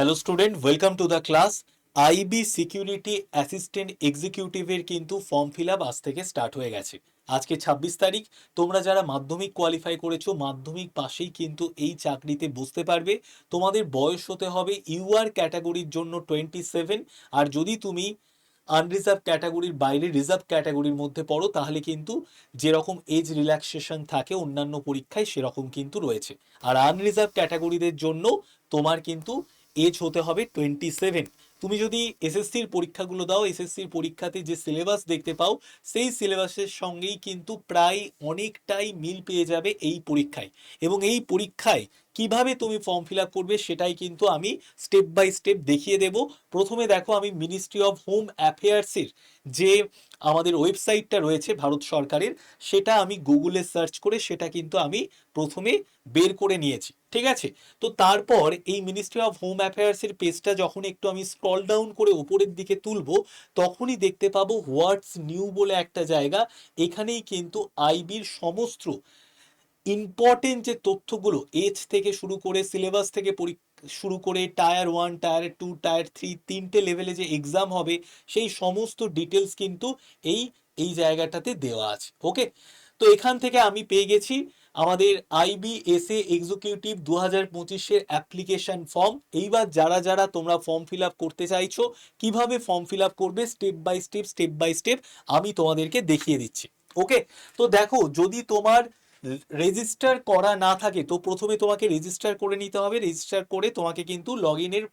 Hello student welcome to the class IB security assistant এক্সিকিউটিভের কিন্তু form fill up আজ থেকে start হয়ে গেছে। আজকে ছাব্বিশ তারিখ, তোমরা যারা মাধ্যমিক কোয়ালিফাই করেছ, মাধ্যমিক পাশেই কিন্তু এই চাকরিতে বুঝতে পারবে। তোমাদের বয়স হতে হবে ইউআর ক্যাটাগরির জন্য টোয়েন্টি সেভেন আর যদি তুমি আনরিজার্ভ ক্যাটাগরির বাইরে রিজার্ভ ক্যাটাগরির মধ্যে পড়ো, তাহলে কিন্তু যেরকম এজ রিল্যাক্সেশন থাকে, অন্যান্য পরীক্ষায় সেরকম কিন্তু রয়েছে। আর আনরিজার্ভ ক্যাটাগরিদের জন্য তোমার কিন্তু এজ হতে হবে টোয়েন্টি সেভেন তুমি যদি এসএসসির পরীক্ষাগুলো দাও এসএসসির পরীক্ষাতে যে সিলেবাস দেখতে পাও, সেই সিলেবাসের সঙ্গেই কিন্তু প্রায় অনেকটাই মিল পেয়ে যাবে এই পরীক্ষায়। এবং এই পরীক্ষায় কীভাবে তুমি ফর্ম ফিল করবে সেটাই কিন্তু আমি স্টেপ বাই স্টেপ দেখিয়ে দেব। প্রথমে দেখো আমি মিনিস্ট্রি অফ হোম অ্যাফেয়ার্সের যে আমাদের ওয়েবসাইটটা রয়েছে ভারত সরকারের। সেটা আমি গুগলে সার্চ করে সেটা কিন্তু আমি প্রথমে বের করে নিয়েছি, ঠিক আছে? তো তারপর এই মিনিস্ট্রি অফ হোম অ্যাফেয়ার্সের পেজটা যখন একটু আমি স্ক্রল ডাউন করে উপরের দিকে তুলবো, তখনই দেখতে পাবো হোয়াটস নিউ বলে একটা জায়গা। এখানেই কিন্তু আইবির সমস্ত ইম্পর্টেন্ট যে তথ্যগুলো এজ থেকে শুরু করে সিলেবাস থেকে শুরু করে tier one tier two tier three তিনটে লেভেলে যে এক্সাম হবে, সেই সমস্ত ডিটেলস কিন্তু এই এই জায়গাটাতে দেওয়া আছে ওকে তো এখান থেকে আমি পেয়ে গেছি আমাদের আইবিএসএ এক্সিকিউটিভ দু হাজার পঁচিশের অ্যাপ্লিকেশন ফর্ম এইবার যারা যারা তোমরা ফর্ম ফিল আপ করতে চাইছো, কীভাবে ফর্ম ফিল আপ করবে step by step step by step আমি তোমাদেরকে দেখিয়ে দিচ্ছি ওকে তো দেখো, যদি তোমার রেজিস্টার করা না থাকে, তো প্রথমে তোমাকে রেজিস্টার করে নিতে হবে, রেজিস্টার করে তোমাকে কিন্তু লগ ইনের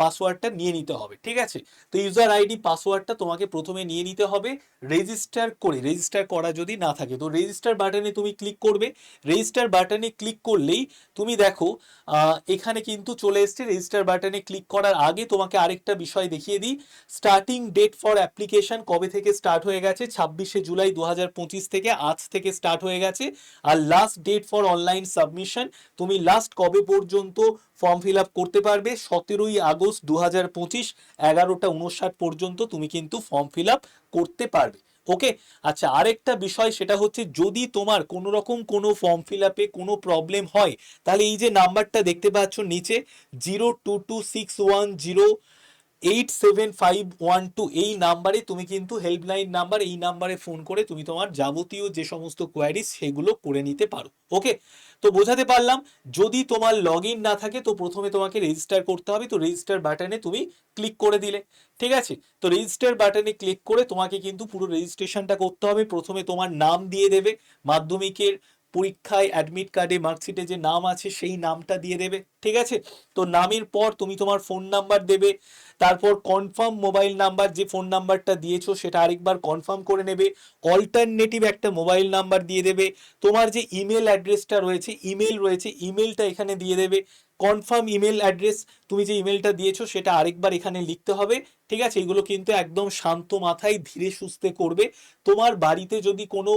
পাসওয়ার্ডটা নিয়ে নিতে হবে, ঠিক আছে? তো ইউজার আইডি পাসওয়ার্ডটা তোমাকে প্রথমে নিয়ে নিতে হবে রেজিস্টার করে রেজিস্টার করা যদি না থাকে, তো রেজিস্টার বাটনে তুমি ক্লিক করবে রেজিস্টার বাটনে ক্লিক করলেই তুমি দেখো এখানে কিন্তু চলে এসছে রেজিস্টার বাটনে ক্লিক করার আগে তোমাকে আরেকটা বিষয় দেখিয়ে দিই স্টার্টিং ডেট ফর অ্যাপ্লিকেশন কবে থেকে স্টার্ট হয়ে গেছে? ছাব্বিশে জুলাই দু হাজার পঁচিশ থেকে আজ থেকে স্টার্ট হয়ে গেছে আর last date for online submission তুমি লাস্ট কবে পর্যন্ত ফর্ম ফিল আপ করতে পারবে? সতেরোই আগস্ট দু হাজার পঁচিশ, এগারোটা উনষাট পর্যন্ত তুমি কিন্তু ফর্ম ফিল আপ করতে পারবে। ওকে আচ্ছা আরেকটা বিষয় সেটা হচ্ছে যদি তোমার কোনো রকম কোনো ফর্ম ফিল আপে কোনো প্রবলেম হয়, তাহলে এই যে নাম্বারটা দেখতে পাচ্ছ নিচে zero two two six one zero eight seven five one two এই নাম্বারে তুমি কিন্তু হেল্পলাইন নাম্বার এই নাম্বারে ফোন করে তুমি তোমার যাবতীয় যে সমস্ত কোয়ারিজ সেগুলো করে নিতে পারো ওকে তো বোঝাতে পারলাম, যদি তোমার লগ না থাকে তো প্রথমে তোমাকে রেজিস্টার করতে হবে, তো রেজিস্টার বাটনে তুমি ক্লিক করে দিলে, ঠিক আছে? তো রেজিস্টার বাটনে ক্লিক করে তোমাকে কিন্তু পুরো রেজিস্ট্রেশনটা করতে হবে, প্রথমে তোমার নাম দিয়ে দেবে, মাধ্যমিকের পরীক্ষায় অ্যাডমিট কার্ডে মার্কশিটে যে নাম আছে সেই নামটা দিয়ে দেবে, ঠিক আছে? তো নামের পর তুমি তোমার ফোন নাম্বার দেবে, তারপর কনফার্ম মোবাইল নাম্বার যে ফোন নাম্বারটা দিয়েছ সেটা আরেকবার কনফার্ম করে নেবে অল্টারনেটিভ একটা মোবাইল নাম্বার দিয়ে দেবে, তোমার যে ইমেল অ্যাড্রেসটা রয়েছে ইমেল রয়েছে ইমেলটা এখানে দিয়ে দেবে কনফার্ম ইমেল অ্যাড্রেস তুমি যে ইমেলটা দিয়েছ সেটা আরেকবার এখানে লিখতে হবে, ঠিক আছে? এগুলো কিন্তু একদম শান্ত মাথায় ধীরে সুস্থে করবে। তোমার বাড়িতে যদি কোনো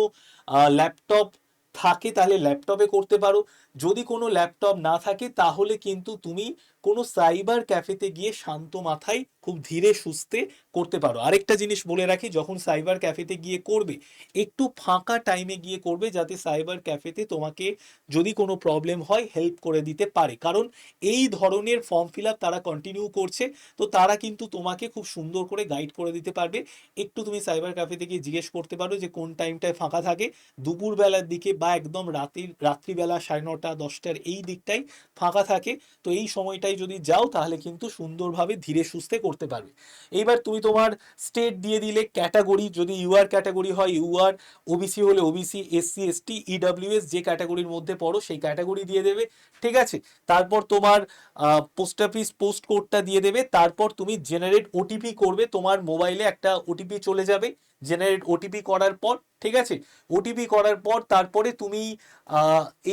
ল্যাপটপ থাকে তাহলে ল্যাপটপে করতে পারো। যদি কোনো ল্যাপটপ না থাকে, তাহলে কিন্তু তুমি কোনো সাইবার ক্যাফেতে গিয়ে শান্ত মাথায় খুব ধীরে সুস্থে করতে পারো। আরেকটা জিনিস বলে রাখি, যখন সাইবার ক্যাফেতে গিয়ে করবে, একটু ফাঁকা টাইমে গিয়ে করবে, যাতে সাইবার ক্যাফেতে তোমাকে যদি কোনো প্রবলেম হয় হেল্প করে দিতে পারে। কারণ এই ধরনের ফর্ম ফিল আপ তারা কন্টিনিউ করছে, তো তারা কিন্তু তোমাকে খুব সুন্দর করে গাইড করে দিতে পারবে। একটু তুমি সাইবার ক্যাফেতে গিয়ে জিজ্ঞেস করতে পারো যে কোন টাইমটায় ফাঁকা থাকে। দুপুরবেলার দিকে বা একদম রাতের, রাত্রিবেলা সাড়ে নটা দশটার এই দিকটাই ফাঁকা থাকে। তো এই সময়টাই যদি যাও, তাহলে কিন্তু সুন্দরভাবে ধীরে সুস্থে করতে পারবে। এইবার তুমি তোমার স্টেট দিয়ে দিলে ক্যাটাগরি যদি ইউআর ক্যাটাগরি হয় ইউআর ওবিসি হলে ওবিসি এসসি এসটি ইডাব্লিউএস যে ক্যাটাগরির মধ্যে পড়ো, সেই ক্যাটাগরি দিয়ে দেবে। ঠিক আছে? তারপর তোমার পোস্ট অফিস পোস্ট কোডটা দিয়ে দেবে। তারপর তুমি জেনারেট ওটিপি করবে। তোমার মোবাইলে একটা ওটিপি চলে যাবে। জেনারেট ওটিপি করার পর ঠিক আছে? ওটিপি করার পর তারপরে তুমি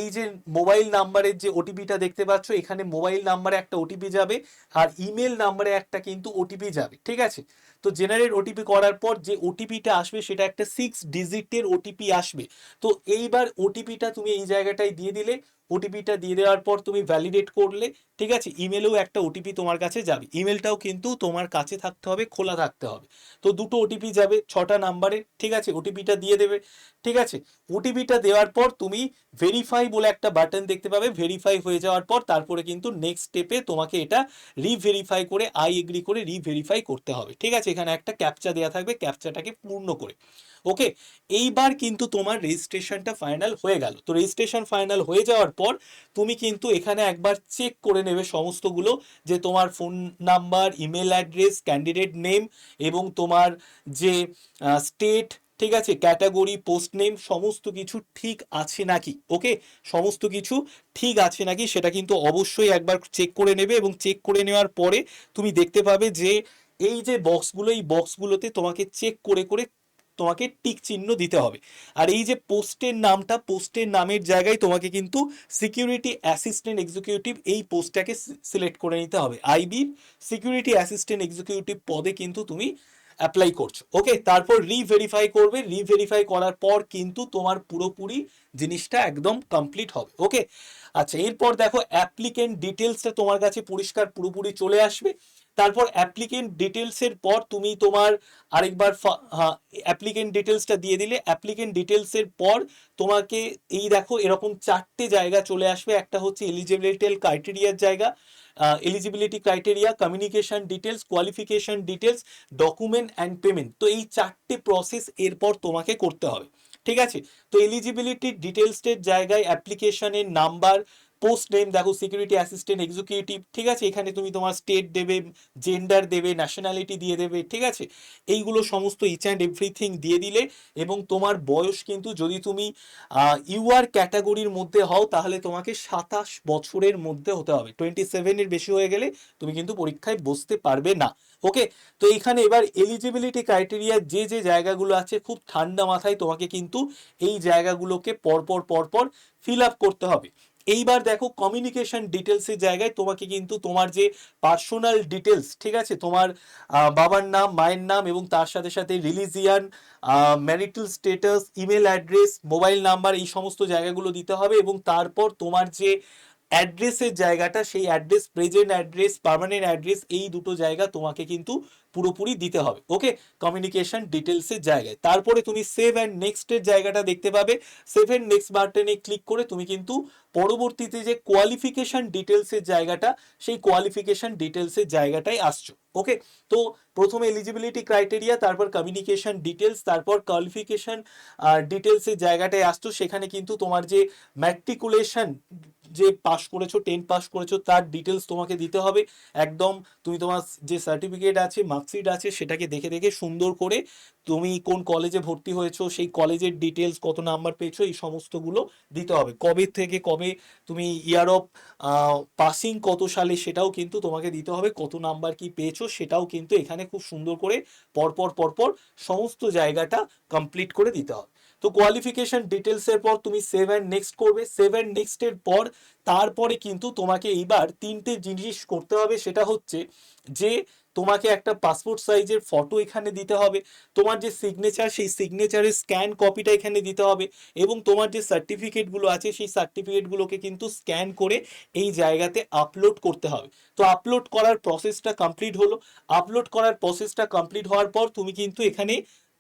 এই যে মোবাইল নাম্বারের যে ওটিপিটা দেখতে পাচ্ছ, এখানে মোবাইল নাম্বারে একটা ওটিপি যাবে আর ইমেল নাম্বারে একটা কিন্তু ওটিপি যাবে, ঠিক আছে? তো জেনারেট ওটিপি করার পর যে ওটিপিটা আসবে সেটা একটা সিক্স ডিজিটের ওটিপি আসবে। তো এইবার ওটিপিটা তুমি এই জায়গাটায় দিয়ে দিলে ওটিপিটা দিয়ে দেওয়ার পর তুমি ভ্যালিডেট করলে, ঠিক আছে? ইমেলেও একটা ওটিপি তোমার কাছে যাবে। ইমেলটাও কিন্তু তোমার কাছে থাকতে হবে, খোলা থাকতে হবে। তো দুটো ওটিপি যাবে, ছটা নাম্বারে, ঠিক আছে? ওটিপিটা দিয়ে দেবে, ঠিক আছে? ওটিপিটা দেওয়ার পর তুমি ভেরিফাই বলে একটা বাটন দেখতে পাবে ভেরিফাই হয়ে যাওয়ার পর তারপরে কিন্তু নেক্সট স্টেপে তোমাকে এটা রিভেরিফাই করে আই এগ্রি করে রিভেরিফাই করতে হবে, ঠিক আছে? এখানে একটা ক্যাপচা দেওয়া থাকবে ক্যাপচাটাকে পূর্ণ করে। ওকে এইবার কিন্তু তোমার রেজিস্ট্রেশনটা ফাইনাল হয়ে গেল। তো রেজিস্ট্রেশন ফাইনাল হয়ে যাওয়ার পর তুমি কিন্তু এখানে একবার চেক করে নেবে সমস্তগুলো যে তোমার phone number email address candidate name এবং তোমার যে স্টেট ঠিক আছে? ক্যাটাগরি পোস্ট নেম সমস্ত কিছু ঠিক আছে নাকি? ওকে সমস্ত কিছু ঠিক আছে নাকি? সেটা কিন্তু অবশ্যই একবার চেক করে নেবে এবং চেক করে নেওয়ার পরে তুমি দেখতে পাবে যে এই যে বক্সগুলো এই বক্সগুলোতে তোমাকে চেক করে করে তোমাকে টিক চিহ্ন দিতে হবে। আর এই যে পোস্টের নামটা পোস্টের নামের জায়গায় তোমাকে কিন্তু সিকিউরিটি অ্যাসিস্ট্যান্ট এক্সিকিউটিভ এই পোস্টটাকে সিলেক্ট করে নিতে হবে। আইবির সিকিউরিটি অ্যাসিস্ট্যান্ট এক্সিকিউটিভ পদে কিন্তু তুমি অ্যাপ্লাই করছ। ওকে তারপর রিভেরিফাই করবে। রিভেরিফাই করার পর কিন্তু তোমার পুরোপুরি জিনিসটা একদম কমপ্লিট হবে। ওকে আচ্ছা এরপর দেখো অ্যাপ্লিকেন্ট ডিটেলসটা তোমার কাছে পরিষ্কার পুরোপুরি চলে আসবে। তারপর অ্যাপ্লিকেন্ট ডিটেলসের পর তুমি তোমার আরেকবার অ্যাপ্লিকেন্ট ডিটেলসটা দিয়ে দিলে। অ্যাপ্লিকেন্ট ডিটেলসের পর তোমাকে এই দেখো এরকম চারটে জায়গা চলে আসবে। একটা হচ্ছে এলিজিবিলিটি ক্রাইটেরিয়ার জায়গা eligibility criteria communication details qualification details document and payment তো এই চারটে প্রসেস এরপর তোমাকে করতে হবে। ঠিক আছে? তো এলিজিবিলিটি ডিটেলসের জায়গায় অ্যাপ্লিকেশনের নাম্বার পোস্ট নেম দেখো সিকিউরিটি অ্যাসিস্ট্যান্ট এক্সিকিউটিভ ঠিক আছে? এখানে তুমি তোমার স্টেট দেবে জেন্ডার দেবে ন্যাশনালিটি দিয়ে দেবে, ঠিক আছে? এইগুলো সমস্ত ইচ অ্যান্ড এভরিথিং দিয়ে দিলে এবং তোমার বয়স কিন্তু যদি তুমি ইউআর ক্যাটাগরির মধ্যে হও, তাহলে তোমাকে সাতাশ বছরের মধ্যে হতে হবে। টোয়েন্টি সেভেনের বেশি হয়ে গেলে তুমি কিন্তু পরীক্ষায় বসতে পারবে না। ওকে তো এখানে এবার এলিজিবিলিটি ক্রাইটেরিয়া যে যে জায়গাগুলো আছে, খুব ঠান্ডা মাথায় তোমাকে কিন্তু এই জায়গাগুলোকে পরপর পরপর ফিল আপ করতে হবে। এইবার দেখো কমিউনিকেশন ডিটেলসের জায়গায় তোমাকে কিন্তু তোমার যে পার্সোনাল ডিটেলস ঠিক আছে? তোমার বাবার নাম, মায়ের নাম এবং তার সাথে সাথে religion marital status email address mobile number এই সমস্ত জায়গাগুলো দিতে হবে এবং তারপর তোমার যে অ্যাড্রেসের জায়গাটা, সেই address present address permanent address এই দুটো জায়গা তোমাকে কিন্তু পুরোপুরি দিতে হবে ওকে কমিউনিকেশন ডিটেলসের জায়গায়। তারপরে তুমি সেভ অ্যান্ড নেক্সটের জায়গাটা দেখতে পাবে। সেভ অ্যান্ড নেক্সট বাটনে ক্লিক করে তুমি কিন্তু পরবর্তীতে যে কোয়ালিফিকেশন ডিটেলসের জায়গাটা, সেই কোয়ালিফিকেশন ডিটেলসের জায়গাটাই আসছো ওকে তো প্রথমে এলিজিবিলিটি ক্রাইটেরিয়া তারপর কমিউনিকেশন ডিটেলস তারপর কোয়ালিফিকেশন ডিটেলসের জায়গাটায় আসছো। সেখানে কিন্তু তোমার যে ম্যাট্রিকুলেশন যে পাস করেছ টেন পাস করেছ, তার ডিটেলস তোমাকে দিতে হবে। একদম তুমি তোমার যে সার্টিফিকেট আছে মার্কশিট আছে, সেটাকে দেখে দেখে সুন্দর করে তুমি কোন কলেজে ভর্তি হয়েছো, সেই কলেজের ডিটেলস কত নাম্বার পেয়েছ, এই সমস্তগুলো দিতে হবে। কবে থেকে কবে তুমি ইয়ার অফ পাসিং কত সালে, সেটাও কিন্তু তোমাকে দিতে হবে। কত নাম্বার কি পেয়েছ, সেটাও কিন্তু এখানে খুব সুন্দর করে পরপর পরপর সমস্ত জায়গাটা কমপ্লিট করে দিতে হবে। তো কোয়ালিফিকেশন ডিটেলসের পর তুমি সেভ অ্যান্ড নেক্সট করবে। সেভ অ্যান্ড নেক্সটের পর তারপরে কিন্তু তোমাকে এইবার তিনটে জিনিস করতে হবে। সেটা হচ্ছে যে তোমাকে একটা পাসপোর্ট সাইজের ফটো এখানে দিতে হবে, তোমার যে সিগনেচার সেই সিগনেচারের স্ক্যান কপিটা এখানে দিতে হবে এবং তোমার যে সার্টিফিকেটগুলো আছে সেই সার্টিফিকেটগুলোকে কিন্তু স্ক্যান করে এই জায়গাতে আপলোড করতে হবে। তো আপলোড করার প্রসেসটা কমপ্লিট হলো। আপলোড করার প্রসেসটা কমপ্লিট হওয়ার পর তুমি কিন্তু এখানে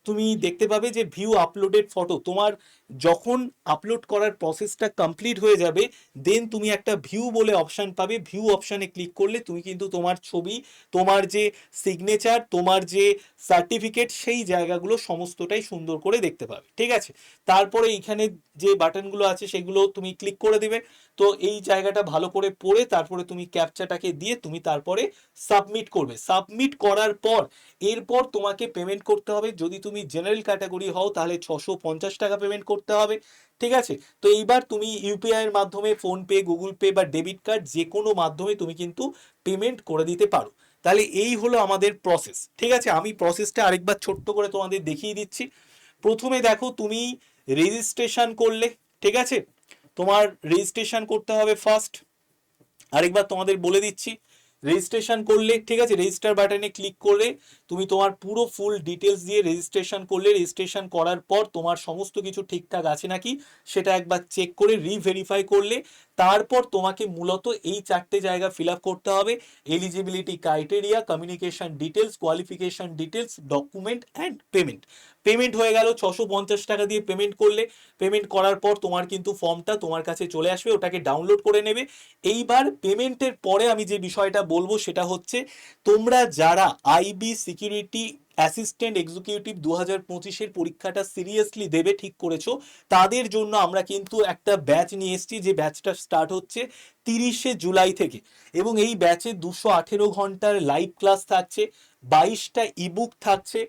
তুমি দেখতে পাবে যে ভিউ আপলোডেড ফটো তোমার যখন আপলোড করার প্রসেসটা কমপ্লিট হয়ে যাবে দেন তুমি একটা ভিউ বলে অপশান পাবে। ভিউ অপশানে ক্লিক করলে তুমি কিন্তু তোমার ছবি, তোমার যে সিগনেচার তোমার যে সার্টিফিকেট সেই জায়গাগুলো সমস্তটাই সুন্দর করে দেখতে পাবে। ঠিক আছে? তারপরে এইখানে যে বাটনগুলো আছে, সেগুলো তুমি ক্লিক করে দেবে। তো এই জায়গাটা ভালো করে পড়ে তারপরে তুমি ক্যাপচাটাকে দিয়ে তুমি তারপরে সাবমিট করবে। সাবমিট করার পর, এরপর তোমাকে পেমেন্ট করতে হবে। যদি তুমি জেনারেল ক্যাটাগরি হও, তাহলে ছশো পঞ্চাশ টাকা পেমেন্ট করতে হবে, ঠিক আছে? তো এইবার তুমি ইউপিআই এর মাধ্যমে ফোনপে গুগল পে বা ডেবিট কার্ড যে কোনো মাধ্যমে তুমি কিন্তু পেমেন্ট করে দিতে পারো। তাহলে এই হলো আমাদের প্রসেস ঠিক আছে? আমি প্রসেসটা আরেকবার ছোট্ট করে তোমাদের দেখিয়ে দিচ্ছি। প্রথমে দেখো তুমি রেজিস্ট্রেশন করলে, ঠিক আছে? তোমার রেজিস্ট্রেশন করতে হবে ফার্স্ট আরেকবার তোমাদের বলে দিচ্ছি। রেজিস্ট্রেশন করলে, ঠিক আছে রেজিস্টার বাটনে ক্লিক করলে তুমি তোমার পুরো ফুল ডিটেলস দিয়ে রেজিস্ট্রেশন করলে রেজিস্ট্রেশন করার পর তোমার সমস্ত কিছু ঠিকঠাক আছে নাকি, সেটা একবার চেক করে রিভেরিফাই করলে, তারপর তোমাকে মূলত এই চারটে জায়গা ফিল করতে হবে eligibility criteria communication details qualification details document and payment payment হয়ে গেল ছশো পঞ্চাশ টাকা দিয়ে পেমেন্ট করলে পেমেন্ট করার পর তোমার কিন্তু ফর্মটা তোমার কাছে চলে আসবে, ওটাকে ডাউনলোড করে নেবে। এইবার পেমেন্টের পরে আমি যে বিষয়টা বলব সেটা হচ্ছে, তোমরা যারা আইবি সিকিউরিটি অ্যাসিস্ট্যান্ট এক্সিকিউটিভ দু হাজার পঁচিশের পরীক্ষাটা সিরিয়াসলি দেবে, ঠিক করেছ, তাদের জন্য আমরা কিন্তু একটা ব্যাচ নিয়ে এসেছি, যে ব্যাচটা স্টার্ট হচ্ছে তিরিশে জুলাই থেকে। এবং এই ব্যাচে দুশো আঠেরো ঘণ্টার লাইভ ক্লাস থাকছে, বাইশটা ইবুক থাকছে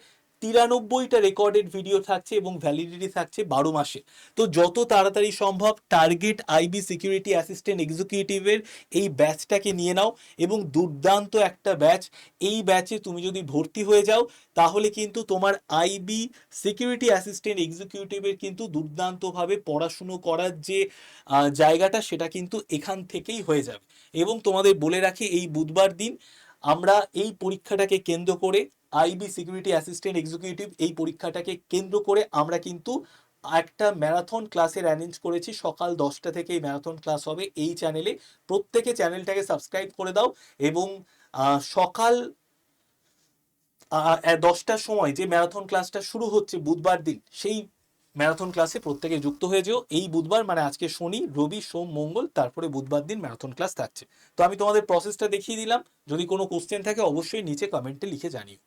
তিরানব্বইটা রেকর্ডেড ভিডিও থাকছে এবং ভ্যালিডিটি থাকছে বারো মাসে। তো যত তাড়াতাড়ি সম্ভব টার্গেট আইবি সিকিউরিটি অ্যাসিস্ট্যান্ট এক্সিকিউটিভের এই ব্যাচটাকে নিয়ে নাও এবং দুর্দান্ত একটা ব্যাচ এই ব্যাচে তুমি যদি ভর্তি হয়ে যাও, তাহলে কিন্তু তোমার আইবি সিকিউরিটি অ্যাসিস্ট্যান্ট এক্সিকিউটিভের কিন্তু দুর্দান্তভাবে পড়াশুনো করার যে জায়গাটা সেটা কিন্তু এখান থেকেই হয়ে যাবে। এবং তোমাদের বলে রাখি, এই বুধবার দিন আমরা এই পরীক্ষাটাকে কেন্দ্র করে আইবি সিকিউরিটি অ্যাসিস্ট্যান্ট এক্সিকিউটিভ এই পরীক্ষাটাকে কেন্দ্র করে আমরা কিন্তু একটা ম্যারাথন ক্লাসের অ্যারেঞ্জ করেছি। সকাল দশটা থেকে এই ম্যারাথন ক্লাস হবে। এই চ্যানেলে প্রত্যেকে চ্যানেলটাকে সাবস্ক্রাইব করে দাও এবং সকাল দশটার সময় যে ম্যারাথন ক্লাসটা শুরু হচ্ছে বুধবার দিন, সেই ম্যারাথন ক্লাসে প্রত্যেকে যুক্ত হয়ে যেও। এই বুধবার মানে আজকে শনি, রবি, সোম, মঙ্গল, তারপরে বুধবার দিন ম্যারাথন ক্লাস থাকছে। তো আমি তোমাদের প্রসেসটা দেখিয়ে দিলাম। যদি কোনো কোশ্চেন থাকে অবশ্যই নিচে কমেন্টে লিখে জানিও।